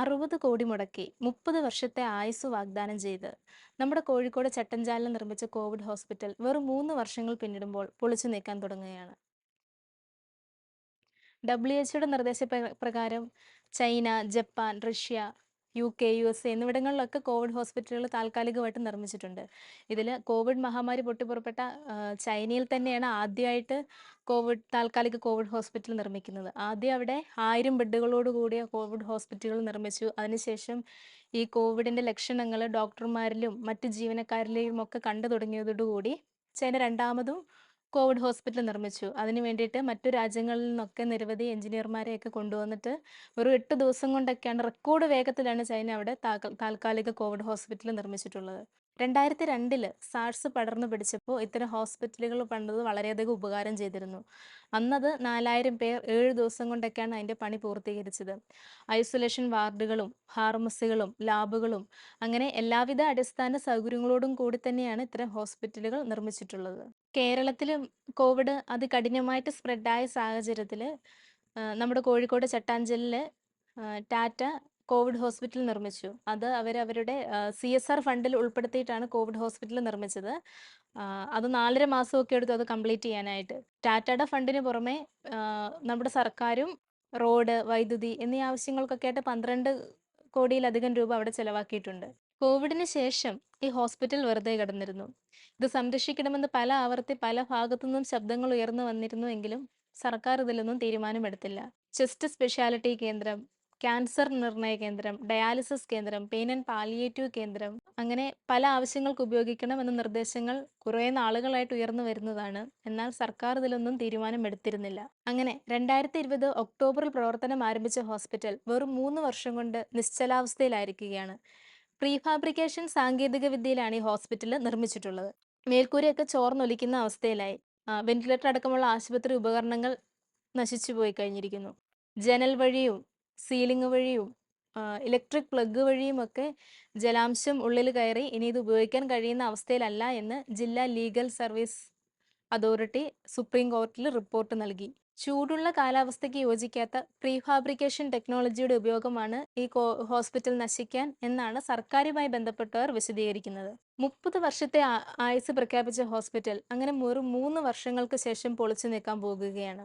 അറുപത് കോടി മുടക്കി മുപ്പത് വർഷത്തെ ആയുസ് വാഗ്ദാനം ചെയ്ത്. നമ്മുടെ കോഴിക്കോട് ചട്ടഞ്ചാലിൽ നിർമ്മിച്ച കോവിഡ് ഹോസ്പിറ്റൽ വെറും മൂന്ന് വർഷങ്ങൾ പിന്നിടുമ്പോൾ പൊളിച്ചു നീക്കാൻ തുടങ്ങുകയാണ്. ഡബ്ല്യു എച്ച്ഒയുടെ നിർദ്ദേശപ്രകാരം China Japan Russia U K U S എന്നിവിടങ്ങളിലൊക്കെ Covid ഹോസ്പിറ്റലുകൾ താൽക്കാലികമായിട്ട് നിർമ്മിച്ചിട്ടുണ്ട്. ഇതിൽ കോവിഡ് മഹാമാരി പൊട്ടിപ്പുറപ്പെട്ട ചൈനയിൽ തന്നെയാണ് ആദ്യമായിട്ട് കോവിഡ് താൽക്കാലിക കോവിഡ് ഹോസ്പിറ്റൽ നിർമ്മിക്കുന്നത്. ആദ്യം അവിടെ ആയിരം ബെഡുകളോട് കൂടിയ കോവിഡ് ഹോസ്പിറ്റലുകൾ നിർമ്മിച്ചു. അതിനുശേഷം ഈ കോവിഡിന്റെ ലക്ഷണങ്ങൾ ഡോക്ടർമാരിലും മറ്റ് ജീവനക്കാരിലെയും ഒക്കെ കണ്ടു തുടങ്ങിയതോടുകൂടി ചൈന രണ്ടാമതും കോവിഡ് ഹോസ്പിറ്റൽ നിർമ്മിച്ചു. അതിന് വേണ്ടിയിട്ട് മറ്റു രാജ്യങ്ങളിൽ നിന്നൊക്കെ നിരവധി എഞ്ചിനീയർമാരെയൊക്കെ കൊണ്ടുവന്നിട്ട് ഒരു എട്ട് ദിവസം കൊണ്ടൊക്കെയാണ് റെക്കോർഡ് വേഗത്തിലാണ് ചൈന അവിടെ താൽക്കാലിക കോവിഡ് ഹോസ്പിറ്റൽ നിർമ്മിച്ചിട്ടുള്ളത്. രണ്ടായിരത്തി രണ്ടിൽ സാർസ് പടർന്നു പിടിച്ചപ്പോൾ ഇത്തരം ഹോസ്പിറ്റലുകൾ പണിത് വളരെയധികം ഉപകാരം ചെയ്തിരുന്നു. അന്നത് നാലായിരം പേർ ഏഴ് ദിവസം കൊണ്ടൊക്കെയാണ് അതിന്റെ പണി പൂർത്തീകരിച്ചത്. ഐസൊലേഷൻ വാർഡുകളും ഫാർമസികളും ലാബുകളും അങ്ങനെ എല്ലാവിധ അടിസ്ഥാന സൗകര്യങ്ങളോടും കൂടി തന്നെയാണ് ഇത്തരം ഹോസ്പിറ്റലുകൾ നിർമ്മിച്ചിട്ടുള്ളത്. കേരളത്തിൽ കോവിഡ് അത് അതികഠിനമായിട്ട് സ്പ്രെഡായ സാഹചര്യത്തിൽ നമ്മുടെ കോഴിക്കോട് ചട്ടാഞ്ചലിൽ ടാറ്റ കോവിഡ് ഹോസ്പിറ്റൽ നിർമ്മിച്ചു. അത് അവർ അവരുടെ സി എസ് ആർ ഫണ്ടിൽ ഉൾപ്പെടുത്തിയിട്ടാണ് കോവിഡ് ഹോസ്പിറ്റൽ നിർമ്മിച്ചത്. അത് നാലര മാസമൊക്കെ എടുത്തു അത് കംപ്ലീറ്റ് ചെയ്യാനായിട്ട്. ടാറ്റയുടെ ഫണ്ടിന് പുറമെ നമ്മുടെ സർക്കാരും റോഡ് വൈദ്യുതി എന്നീ ആവശ്യങ്ങൾക്കൊക്കെ ആയിട്ട് പന്ത്രണ്ട് കോടിയിലധികം രൂപ അവിടെ ചെലവാക്കിയിട്ടുണ്ട്. കോവിഡിന് ശേഷം ഈ ഹോസ്പിറ്റൽ വെറുതെ കിടന്നിരുന്നു. ഇത് സംരക്ഷിക്കണമെന്ന് പല ആവർത്തി പല ഭാഗത്തു നിന്നും ശബ്ദങ്ങൾ ഉയർന്നു വന്നിരുന്നുവെങ്കിലും സർക്കാർ ഇതിലൊന്നും തീരുമാനമെടുത്തില്ല. ചെസ്റ്റ് സ്പെഷ്യാലിറ്റി കേന്ദ്രം ക്യാൻസർ നിർണയ കേന്ദ്രം ഡയാലിസിസ് കേന്ദ്രം പെയിൻ ആൻഡ് പാലിയേറ്റീവ് കേന്ദ്രം അങ്ങനെ പല ആവശ്യങ്ങൾക്ക് ഉപയോഗിക്കണം എന്ന നിർദ്ദേശങ്ങൾ കുറേ നാളുകളായിട്ട് ഉയർന്നു വരുന്നതാണ്. എന്നാൽ സർക്കാർ ഇതിലൊന്നും തീരുമാനം എടുത്തിരുന്നില്ല അങ്ങനെ രണ്ടായിരത്തി ഇരുപത് ഒക്ടോബറിൽ പ്രവർത്തനം ആരംഭിച്ച ഹോസ്പിറ്റൽ വെറും മൂന്ന് വർഷം കൊണ്ട് നിശ്ചലാവസ്ഥയിലായിരിക്കുകയാണ്. പ്രീഫാബ്രിക്കേഷൻ സാങ്കേതിക വിദ്യയിലാണ് ഈ ഹോസ്പിറ്റൽ നിർമ്മിച്ചിട്ടുള്ളത്. മേൽക്കൂരയൊക്കെ ചോർന്നൊലിക്കുന്ന അവസ്ഥയിലായി. വെന്റിലേറ്റർ അടക്കമുള്ള ആശുപത്രി ഉപകരണങ്ങൾ നശിച്ചു പോയി കഴിഞ്ഞിരിക്കുന്നു. ജനൽ വഴിയും സീലിംഗ് വഴിയും ഇലക്ട്രിക് പ്ലഗ് വഴിയുമൊക്കെ ജലാംശം ഉള്ളിൽ കയറി ഇനി ഇത് ഉപയോഗിക്കാൻ കഴിയുന്ന അവസ്ഥയിലല്ല എന്ന് ജില്ലാ ലീഗൽ സർവീസ് അതോറിറ്റി സുപ്രീം കോടതിയിൽ റിപ്പോർട്ട് നൽകി. ചൂടുള്ള കാലാവസ്ഥയ്ക്ക് യോജിക്കാത്ത പ്രീഫാബ്രിക്കേഷൻ ടെക്നോളജിയുടെ ഉപയോഗമാണ് ഈ ഹോസ്പിറ്റൽ നശിക്കാൻ എന്നാണ് സർക്കാരുമായി ബന്ധപ്പെട്ടവർ വിശദീകരിക്കുന്നത്. മുപ്പത് വർഷത്തെ ആയുസ് പ്രഖ്യാപിച്ച ഹോസ്പിറ്റൽ അങ്ങനെ വെറും മൂന്ന് വർഷങ്ങൾക്ക് ശേഷം പൊളിച്ചു നീക്കാൻ പോകുകയാണ്.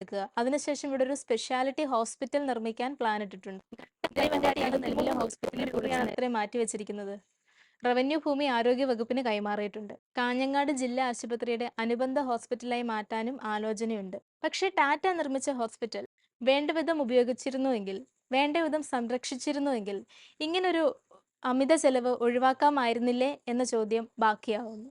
എടുക്കുക. അതിനുശേഷം ഇവിടെ ഒരു സ്പെഷ്യാലിറ്റി ഹോസ്പിറ്റൽ നിർമ്മിക്കാൻ പ്ലാൻ ഇട്ടിട്ടുണ്ട്. ഇത്രയും മാറ്റി വെച്ചിരിക്കുന്നത്. റവന്യൂ ഭൂമി ആരോഗ്യ വകുപ്പിന് കൈമാറിയിട്ടുണ്ട്. കാഞ്ഞങ്ങാട് ജില്ലാ ആശുപത്രിയുടെ അനുബന്ധ ഹോസ്പിറ്റലായി മാറ്റാനും ആലോചനയുണ്ട്. പക്ഷേ ടാറ്റ നിർമ്മിച്ച ഹോസ്പിറ്റൽ വേണ്ടവിധം ഉപയോഗിച്ചിരുന്നുവെങ്കിൽ വേണ്ടവിധം സംരക്ഷിച്ചിരുന്നുവെങ്കിൽ ഇങ്ങനൊരു അമിത ചെലവ് ഒഴിവാക്കാമായിരുന്നില്ലേ എന്ന ചോദ്യം ബാക്കിയാവുന്നു.